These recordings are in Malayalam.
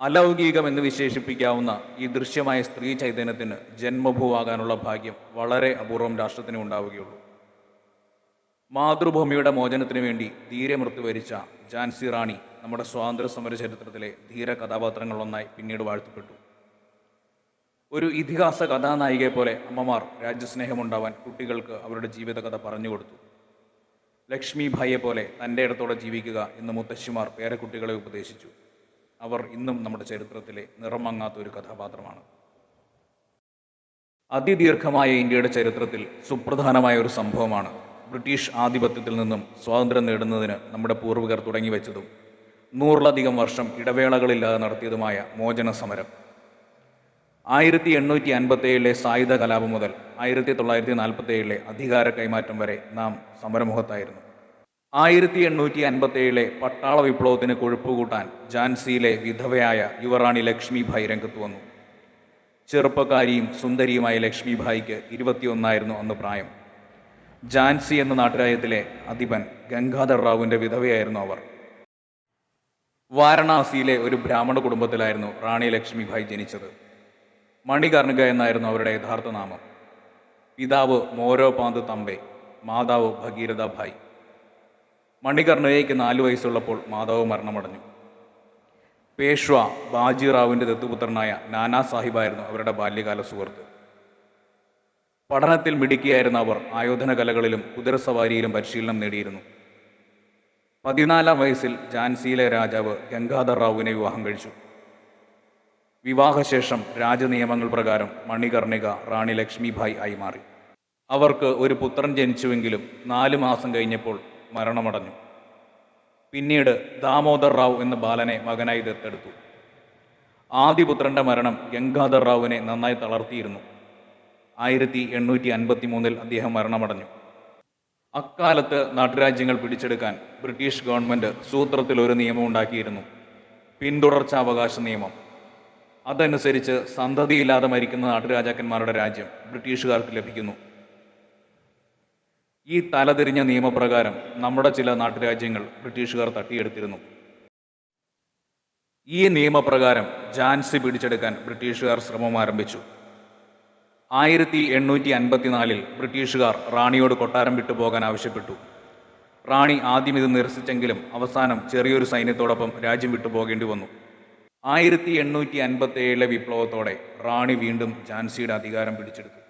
അലൗകികം എന്ന് വിശേഷിപ്പിക്കാവുന്ന ഈ ദൃശ്യമായ സ്ത്രീ ചൈതന്യത്തിന് ജന്മഭൂവാകാനുള്ള ഭാഗ്യം വളരെ അപൂർവം രാഷ്ട്രത്തിന് ഉണ്ടാവുകയുള്ളൂ. മാതൃഭൂമിയുടെ മോചനത്തിന് വേണ്ടി ധീരമൃത്യു വരിച്ച ജാൻസി റാണി നമ്മുടെ സ്വാതന്ത്ര്യ സമര ചരിത്രത്തിലെ ധീര കഥാപാത്രങ്ങളിലൊന്നായി പിന്നീട് വാഴ്ത്തപ്പെട്ടു. ഒരു ഇതിഹാസ കഥാനായികയെ പോലെ അമ്മമാർ രാജ്യസ്നേഹമുണ്ടാവാൻ കുട്ടികൾക്ക് അവരുടെ ജീവിതകഥ പറഞ്ഞു കൊടുത്തു. ലക്ഷ്മി ഭായിയെ പോലെ തന്റെ ഇടത്തോടെ ജീവിക്കുക എന്ന് മുത്തശ്ശിമാർ പേരക്കുട്ടികളെ ഉപദേശിച്ചു. അവർ ഇന്നും നമ്മുടെ ചരിത്രത്തിലെ നിറമങ്ങാത്ത ഒരു കഥാപാത്രമാണ്. അതിദീർഘമായ ഇന്ത്യയുടെ ചരിത്രത്തിൽ സുപ്രധാനമായ ഒരു സംഭവമാണ് ബ്രിട്ടീഷ് ആധിപത്യത്തിൽ നിന്നും സ്വാതന്ത്ര്യം നേടുന്നതിന് നമ്മുടെ പൂർവികർ തുടങ്ങി വെച്ചതും നൂറിലധികം വർഷം ഇടവേളകളില്ലാതെ നടത്തിയതുമായ മോചന സമരം. ആയിരത്തി എണ്ണൂറ്റി അൻപത്തി ഏഴിലെ സായുധ കലാപം മുതൽ ആയിരത്തി തൊള്ളായിരത്തി നാൽപ്പത്തി ഏഴിലെ അധികാര കൈമാറ്റം വരെ നാം സമരമുഖത്തായിരുന്നു. ആയിരത്തി എണ്ണൂറ്റി അൻപത്തി ഏഴിലെ പട്ടാള വിപ്ലവത്തിന് കൊഴുപ്പ് കൂട്ടാൻ ഝാൻസിയിലെ വിധവയായ യുവറാണി ലക്ഷ്മിഭായ് രംഗത്ത് വന്നു. ചെറുപ്പക്കാരിയും സുന്ദരിയുമായ ലക്ഷ്മിഭായിക്ക് ഇരുപത്തിയൊന്നായിരുന്നു അന്ന് പ്രായം. ഝാൻസി എന്ന നാട്ടുരാജ്യത്തിലെ അധിപൻ ഗംഗാധർ റാവുവിന്റെ വിധവയായിരുന്നു അവർ. വാരണാസിയിലെ ഒരു ബ്രാഹ്മണ കുടുംബത്തിലായിരുന്നു റാണി ലക്ഷ്മിഭായ് ജനിച്ചത്. മണികർണിക എന്നായിരുന്നു അവരുടെ യഥാർത്ഥ നാമം. പിതാവ് മോരോപാന്ത് തമ്പെ മാതാവ് ഭഗീരഥ ഭായ്. മണികർണികയ്ക്ക് നാലു വയസ്സുള്ളപ്പോൾ മാധവ് മരണമടഞ്ഞു. പേഷ്വ ബാജിറാവുവിന്റെ ദത്തുപുത്രനായ നാനാ സാഹിബായിരുന്നു അവരുടെ ബാല്യകാല സുഹൃത്ത്. പഠനത്തിൽ മിടുക്കിയായിരുന്ന അവർ ആയോധന കലകളിലും കുതിരസവാരിയിലും പരിശീലനം നേടിയിരുന്നു. പതിനാലാം വയസ്സിൽ ഝാൻസിയിലെ രാജാവ് ഗംഗാധർ റാവുവിനെ വിവാഹം കഴിച്ചു. വിവാഹശേഷം രാജനിയമങ്ങൾ പ്രകാരം മണികർണിക റാണി ലക്ഷ്മിഭായ് ആയി മാറി. അവർക്ക് ഒരു പുത്രൻ ജനിച്ചുവെങ്കിലും നാല് മാസം കഴിഞ്ഞപ്പോൾ മരണമടഞ്ഞു. പിന്നീട് ദാമോദർ റാവു എന്ന ബാലനെ മകനായി ദത്തെടുത്തു. ആദിപുത്രന്റെ മരണം ഗംഗാധർ റാവുവിനെ നന്നായി തളർത്തിയിരുന്നു. ആയിരത്തി എണ്ണൂറ്റി അൻപത്തി മൂന്നിൽ അദ്ദേഹം മരണമടഞ്ഞു. അക്കാലത്ത് നാട്ടുരാജ്യങ്ങൾ പിടിച്ചെടുക്കാൻ ബ്രിട്ടീഷ് ഗവൺമെന്റ് സൂത്രത്തിൽ ഒരു നിയമം ഉണ്ടാക്കിയിരുന്നു. പിന്തുടർച്ചാവകാശ നിയമം. അതനുസരിച്ച് സന്തതിയില്ലാതെ മരിക്കുന്ന നാട്ടുരാജാക്കന്മാരുടെ രാജ്യം ബ്രിട്ടീഷുകാർക്ക് ലഭിക്കുന്നു. ഈ തലതിരിഞ്ഞ നിയമപ്രകാരം നമ്മുടെ ചില നാട്ടുരാജ്യങ്ങൾ ബ്രിട്ടീഷുകാർ തട്ടിയെടുത്തിരുന്നു. ഈ നിയമപ്രകാരം ജാൻസി പിടിച്ചെടുക്കാൻ ബ്രിട്ടീഷുകാർ ശ്രമം ആരംഭിച്ചു. ആയിരത്തി എണ്ണൂറ്റി അൻപത്തിനാലിൽ ബ്രിട്ടീഷുകാർ റാണിയോട് കൊട്ടാരം വിട്ടുപോകാൻ ആവശ്യപ്പെട്ടു. റാണി ആദ്യം ഇത് നിരസിച്ചെങ്കിലും അവസാനം ചെറിയൊരു സൈന്യത്തോടൊപ്പം രാജ്യം വിട്ടുപോകേണ്ടി വന്നു. ആയിരത്തി എണ്ണൂറ്റി അൻപത്തി ഏഴിലെ വിപ്ലവത്തോടെ റാണി വീണ്ടും ഝാൻസിയുടെ അധികാരം പിടിച്ചെടുത്തു.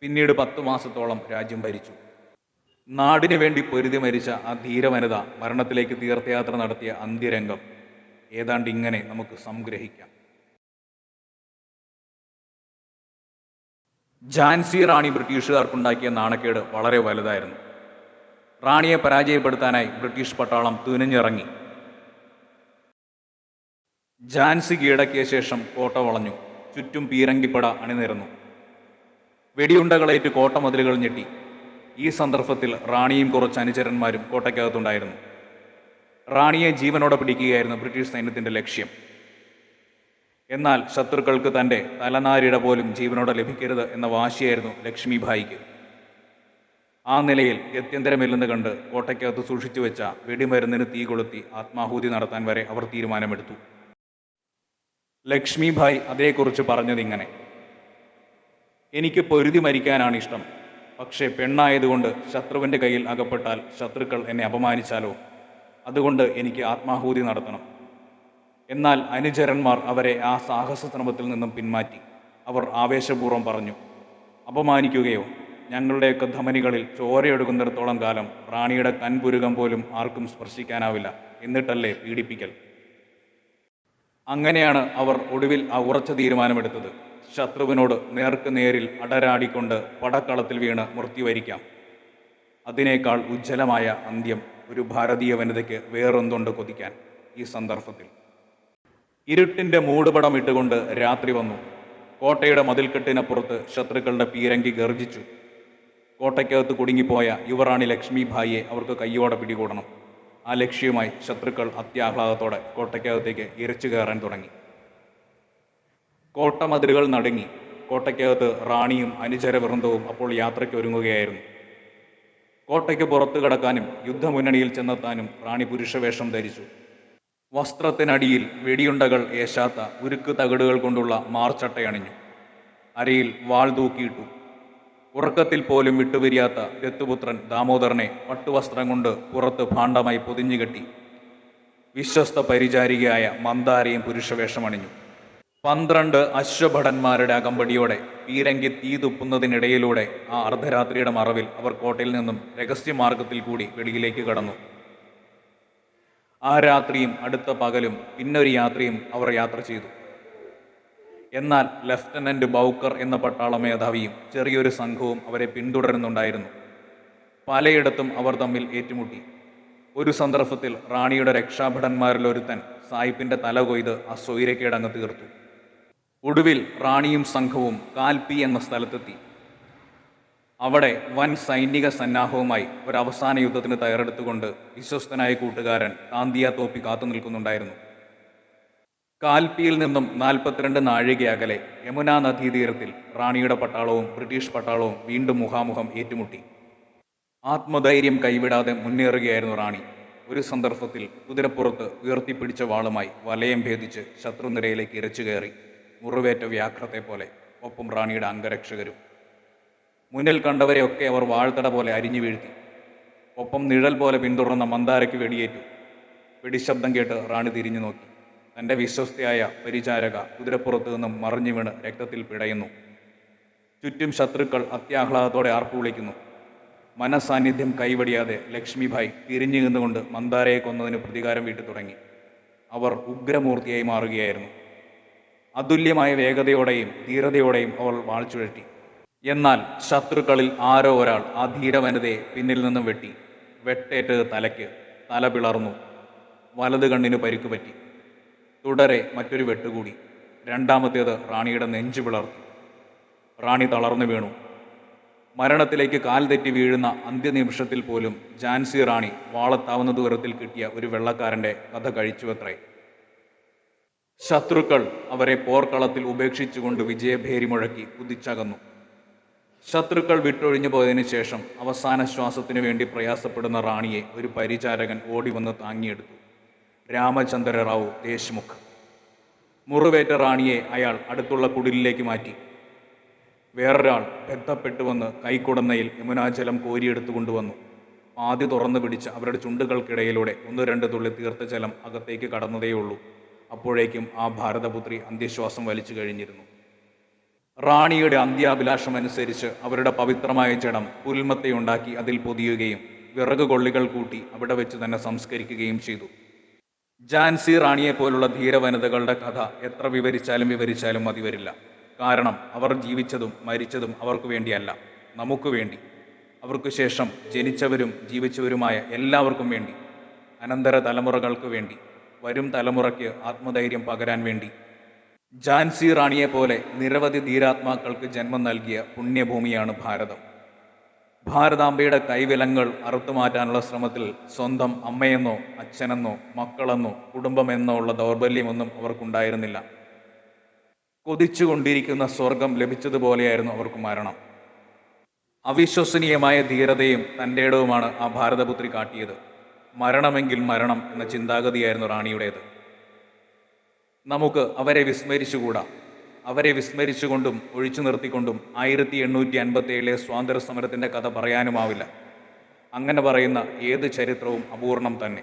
പിന്നീട് പത്തു മാസത്തോളം രാജ്യം ഭരിച്ചു. നാടിനു വേണ്ടി പൊരുതി മരിച്ച ആ ധീരവനിത മരണത്തിലേക്ക് തീർത്ഥയാത്ര നടത്തിയ അന്ത്യരംഗം. ഏതാണ്ട് ഇങ്ങനെ നമുക്ക് സംഗ്രഹിക്കാം. ഝാൻസി റാണി ബ്രിട്ടീഷുകാർക്കുണ്ടാക്കിയ നാണക്കേട് വളരെ വലുതായിരുന്നു. റാണിയെ പരാജയപ്പെടുത്താനായി ബ്രിട്ടീഷ് പട്ടാളം തുനിഞ്ഞിറങ്ങി. ഝാൻസി കീഴടക്കിയ ശേഷം കോട്ട വളഞ്ഞു. ചുറ്റും പീരങ്കിപ്പട അണിനിരന്നു. വെടിയുണ്ടകളേറ്റ് കോട്ടമതിലുകൾ ഞെട്ടി. ഈ സന്ദർഭത്തിൽ റാണിയും കുറച്ച് അനുചരന്മാരും കോട്ടയ്ക്കകത്തുണ്ടായിരുന്നു. റാണിയെ ജീവനോടെ പിടിക്കുകയായിരുന്നു ബ്രിട്ടീഷ് സൈന്യത്തിന്റെ ലക്ഷ്യം. എന്നാൽ ശത്രുക്കൾക്ക് തന്റെ തലനാരിട പോലും ജീവനോടെ ലഭിക്കരുത് എന്ന വാശിയായിരുന്നു ലക്ഷ്മിഭായിക്ക്. ആ നിലയിൽ ഗത്യന്തരമില്ലെന്ന് കണ്ട് കോട്ടയ്ക്കകത്ത് സൂക്ഷിച്ചു വെച്ച വെടിമരുന്നിന് തീ കൊളുത്തി ആത്മാഹൂതി നടത്താൻ വരെ അവർ തീരുമാനമെടുത്തു. ലക്ഷ്മിഭായ് അതേക്കുറിച്ച് പറഞ്ഞതിങ്ങനെ എനിക്ക് പൊരുതി മരിക്കാനാണ് ഇഷ്ടം. പക്ഷേ പെണ്ണായതുകൊണ്ട് ശത്രുവിന്റെ കയ്യിൽ അകപ്പെട്ടാൽ ശത്രുക്കൾ എന്നെ അപമാനിച്ചാലോ? അതുകൊണ്ട് എനിക്ക് ആത്മാഹൂതി നടത്തണം. എന്നാൽ അനുചരന്മാർ അവരെ ആ സാഹസ ശ്രമത്തിൽ നിന്നും പിന്മാറ്റി. അവർ ആവേശപൂർവം പറഞ്ഞു അപമാനിക്കുകയോ? ഞങ്ങളുടെയൊക്കെ ധമനികളിൽ ചോരയൊടുക്കുന്നിടത്തോളം കാലം റാണിയുടെ കൻപുരുകം പോലും ആർക്കും സ്പർശിക്കാനാവില്ല. എന്നിട്ടല്ലേ പീഡിപ്പിക്കൽ? അങ്ങനെയാണ് അവർ ഒടുവിൽ ആ ഉറച്ച തീരുമാനമെടുത്തത്. ശത്രുവിനോട് നേർക്ക് നേരിൽ അടരാടിക്കൊണ്ട് പടക്കളത്തിൽ വീണ് മൃത്യുവരിക്കാം അതിനേക്കാൾ ഉജ്ജ്വലമായ അന്ത്യം ഒരു ഭാരതീയ വനിതയ്ക്ക് വേറെന്തുണ്ട് കൊതിക്കാൻ ഈ സന്ദർഭത്തിൽ. ഇരുട്ടിന്റെ മൂടുപടം ഇട്ടുകൊണ്ട് രാത്രി വന്നു. കോട്ടയുടെ മതിൽക്കെട്ടിനപ്പുറത്ത് ശത്രുക്കളുടെ പീരങ്കി ഗർജിച്ചു. കോട്ടയ്ക്കകത്ത് കുടുങ്ങിപ്പോയ യുവറാണി ലക്ഷ്മിഭായിയെ അവർക്ക് കയ്യോടെ പിടികൂടണം. ആ ലക്ഷ്യവുമായി ശത്രുക്കൾ അത്യാഹ്ലാദത്തോടെ കോട്ടയ്ക്കകത്തേക്ക് ഇരച്ചു കയറാൻ തുടങ്ങി. കോട്ടമതിലുകൾ നടുങ്ങി. കോട്ടയ്ക്കകത്ത് റാണിയും അനുചര വൃന്ദവും അപ്പോൾ യാത്രയ്ക്ക് ഒരുങ്ങുകയായിരുന്നു. കോട്ടയ്ക്ക് പുറത്തു കടക്കാനും യുദ്ധമുന്നണിയിൽ ചെന്നെത്താനും റാണി പുരുഷവേഷം ധരിച്ചു. വസ്ത്രത്തിനടിയിൽ വെടിയുണ്ടകൾ ഏശാത്ത ഉരുക്ക് തകിടുകൾ കൊണ്ടുള്ള മാർച്ചട്ടയണിഞ്ഞു അരയിൽ വാൾ തൂക്കിയിട്ടു. ഉറക്കത്തിൽ പോലും വിട്ടുപിരിയാത്ത ദത്തുപുത്രൻ ദാമോദരനെ പട്ടുവസ്ത്രം കൊണ്ട് പുറത്ത് ഭാണ്ഡമായി പൊതിഞ്ഞുകെട്ടി. വിശ്വസ്ത പരിചാരികയായ മന്ദാരയും പുരുഷവേഷമണിഞ്ഞു പന്ത്രണ്ട് അശ്വഭടന്മാരുടെ അകമ്പടിയോടെ പീരങ്കി തീ തുപ്പുന്നതിനിടയിലൂടെ ആ അർദ്ധരാത്രിയുടെ മറവിൽ അവർ കോട്ടയിൽ നിന്നും രഹസ്യമാർഗത്തിൽ കൂടി വെളിയിലേക്ക് കടന്നു. ആ രാത്രിയും അടുത്ത പകലും പിന്നൊരു യാത്രയും അവർ യാത്ര ചെയ്തു. എന്നാൽ ലഫ്റ്റനന്റ് ബൗക്കർ എന്ന പട്ടാള മേധാവിയും ചെറിയൊരു സംഘവും അവരെ പിന്തുടരുന്നുണ്ടായിരുന്നു. പലയിടത്തും അവർ തമ്മിൽ ഏറ്റുമുട്ടി. ഒരു സന്ദർഭത്തിൽ റാണിയുടെ രക്ഷാഭടന്മാരിൽ ഒരുത്തൻ സായിപ്പിന്റെ തല കൊയ്ത് ആ സ്വൈരക്കേടങ്ങ് തീർത്തു. ഒടുവിൽ റാണിയും സംഘവും കാൽപി എന്ന സ്ഥലത്തെത്തി. അവിടെ വൻ സൈനിക സന്നാഹവുമായി ഒരു അവസാന യുദ്ധത്തിന് തയ്യാറെടുത്തുകൊണ്ട് വിശ്വസ്തനായ കൂട്ടുകാരൻ താന്തിയ തോപ്പി കാത്തു നിൽക്കുന്നുണ്ടായിരുന്നു. കാൽപിയിൽ നിന്നും നാൽപ്പത്തിരണ്ട് നാഴിക അകലെ യമുന നദീതീരത്തിൽ റാണിയുടെ പട്ടാളവും ബ്രിട്ടീഷ് പട്ടാളവും വീണ്ടും മുഖാമുഖം ഏറ്റുമുട്ടി. ആത്മധൈര്യം കൈവിടാതെ മുന്നേറുകയായിരുന്നു റാണി. ഒരു സന്ദർഭത്തിൽ കുതിരപ്പുറത്ത് ഉയർത്തിപ്പിടിച്ച വാളുമായി വലയം ഭേദിച്ച് ശത്രുനിരയിലേക്ക് ഇരച്ചു കയറി. മുറിവേറ്റ വ്യാഘ്രത്തെ പോലെ ഒപ്പം റാണിയുടെ അംഗരക്ഷകരും. മുന്നിൽ കണ്ടവരെയൊക്കെ അവർ വാഴ്ത്തട പോലെ അരിഞ്ഞു വീഴ്ത്തി. ഒപ്പം നിഴൽ പോലെ പിന്തുടർന്ന മന്ദാരയ്ക്ക് വെടിയേറ്റു. വെടിശബ്ദം കേട്ട് റാണി തിരിഞ്ഞു നോക്കി. തന്റെ വിശ്വസ്തയായ പരിചാരക കുതിരപ്പുറത്ത് നിന്നും മറിഞ്ഞു വീണ് രക്തത്തിൽ പിടയുന്നു. ചുറ്റും ശത്രുക്കൾ അത്യാഹ്ലാദത്തോടെ ആർപ്പു വിളിക്കുന്നു. മനസാന്നിധ്യം കൈവടിയാതെ ലക്ഷ്മിഭായ് തിരിഞ്ഞു നിന്നുകൊണ്ട് മന്ദാരയെ കൊന്നതിന് പ്രതികാരം വീട്ടു തുടങ്ങി അവർ ഉഗ്രമൂർത്തിയായി മാറുകയായിരുന്നു. അതുല്യമായ വേഗതയോടെയും ധീരതയോടെയും അവൾ വാൾ ചുഴറ്റി എന്നാൽ ശത്രുക്കളിൽ ആരോ ഒരാൾ ആ ധീരവനിതയെ പിന്നിൽ നിന്നും വെട്ടി. വെട്ടേറ്റത് തലയ്ക്ക് തല പിളർന്നു. വലത് കണ്ണിന് പരിക്ക് പറ്റി. തുടരെ മറ്റൊരു വെട്ടുകൂടി. രണ്ടാമത്തേത് റാണിയുടെ നെഞ്ചു പിളർത്തി റാണി തളർന്നു വീണു. മരണത്തിലേക്ക് കാൽ തെറ്റി വീഴുന്ന അന്ത്യനിമിഷത്തിൽ പോലും ജാൻസി റാണി വാളത്താവുന്ന ദൂരത്തിൽ കിട്ടിയ ഒരു വെള്ളക്കാരന്റെ കഥ കഴിച്ചുവത്രേ. ശത്രുക്കൾ അവരെ പോർക്കളത്തിൽ ഉപേക്ഷിച്ചുകൊണ്ട് വിജയഭേരി മുഴക്കി കുതിച്ചകന്നു. ശത്രുക്കൾ വിട്ടൊഴിഞ്ഞു പോയതിനു ശേഷം അവസാന ശ്വാസത്തിനു വേണ്ടി പ്രയാസപ്പെടുന്ന റാണിയെ ഒരു പരിചാരകൻ ഓടി വന്ന് താങ്ങിയെടുത്തു. രാമചന്ദ്ര റാവു ദേശ്മുഖ്. മുറിവേറ്റ റാണിയെ അയാൾ അടുത്തുള്ള കുടിലിലേക്ക് മാറ്റി. വേറൊരാൾ ബന്ധപ്പെട്ടു വന്ന് കൈക്കുടന്നയിൽ യമുനാജലം കോരിയെടുത്തു കൊണ്ടുവന്നു. ആദ്യ തുറന്നു പിടിച്ച് അവരുടെ ചുണ്ടുകൾക്കിടയിലൂടെ ഒന്ന് രണ്ട് തുള്ളി തീർത്ത ജലം അകത്തേക്ക് കടന്നതേയുള്ളൂ. അപ്പോഴേക്കും ആ ഭാരതപുത്രി അന്ത്യശ്വാസം വലിച്ചു കഴിഞ്ഞിരുന്നു. റാണിയുടെ അന്ത്യാഭിലാഷം അനുസരിച്ച് അവരുടെ പവിത്രമായ ജഡം പുൽമത്തയുണ്ടാക്കി അതിൽ പൊതിയുകയും വിറക് കൊള്ളികൾ കൂട്ടി അവിടെ വെച്ച് തന്നെ സംസ്കരിക്കുകയും ചെയ്തു. ജാൻസി റാണിയെ പോലുള്ള ധീരവനിതകളുടെ കഥ എത്ര വിവരിച്ചാലും വിവരിച്ചാലും മതി വരില്ല. കാരണം അവർ ജീവിച്ചതും മരിച്ചതും അവർക്ക് വേണ്ടിയല്ല നമുക്ക് വേണ്ടി. അവർക്ക് ശേഷം ജനിച്ചവരും ജീവിച്ചവരുമായ എല്ലാവർക്കും വേണ്ടി. അനന്തര തലമുറകൾക്ക് വേണ്ടി. വരും തലമുറയ്ക്ക് ആത്മധൈര്യം പകരാൻ വേണ്ടി. ജാൻസി റാണിയെ പോലെ നിരവധി ധീരാത്മാക്കൾക്ക് ജന്മം നൽകിയ പുണ്യഭൂമിയാണ് ഭാരതം. ഭാരതാംബയുടെ കൈവിലങ്ങൾ അറുത്തുമാറ്റാനുള്ള ശ്രമത്തിൽ സ്വന്തം അമ്മയെന്നോ അച്ഛനെന്നോ മക്കളെന്നോ കുടുംബമെന്നോ ഉള്ള ദൗർബല്യമൊന്നും അവർക്കുണ്ടായിരുന്നില്ല. കൊതിച്ചുകൊണ്ടിരിക്കുന്ന സ്വർഗം ലഭിച്ചതുപോലെയായിരുന്നു അവർക്ക് മരണം. അവിശ്വസനീയമായ ധീരതയും തന്റെ ഇടവുമാണ് ആ ഭാരതപുത്രി കാട്ടിയത്. മരണമെങ്കിൽ മരണം എന്ന ചിന്താഗതിയായിരുന്നു റാണിയുടേത്. നമുക്ക് അവരെ വിസ്മരിച്ചുകൂടാ. അവരെ വിസ്മരിച്ചുകൊണ്ടും ഒഴിച്ചു നിർത്തിക്കൊണ്ടും ആയിരത്തി എണ്ണൂറ്റി അൻപത്തി ഏഴിലെ സ്വാതന്ത്ര്യ സമരത്തിന്റെ കഥ പറയാനുമാവില്ല. അങ്ങനെ പറയുന്ന ഏത് ചരിത്രവും അപൂർണം തന്നെ.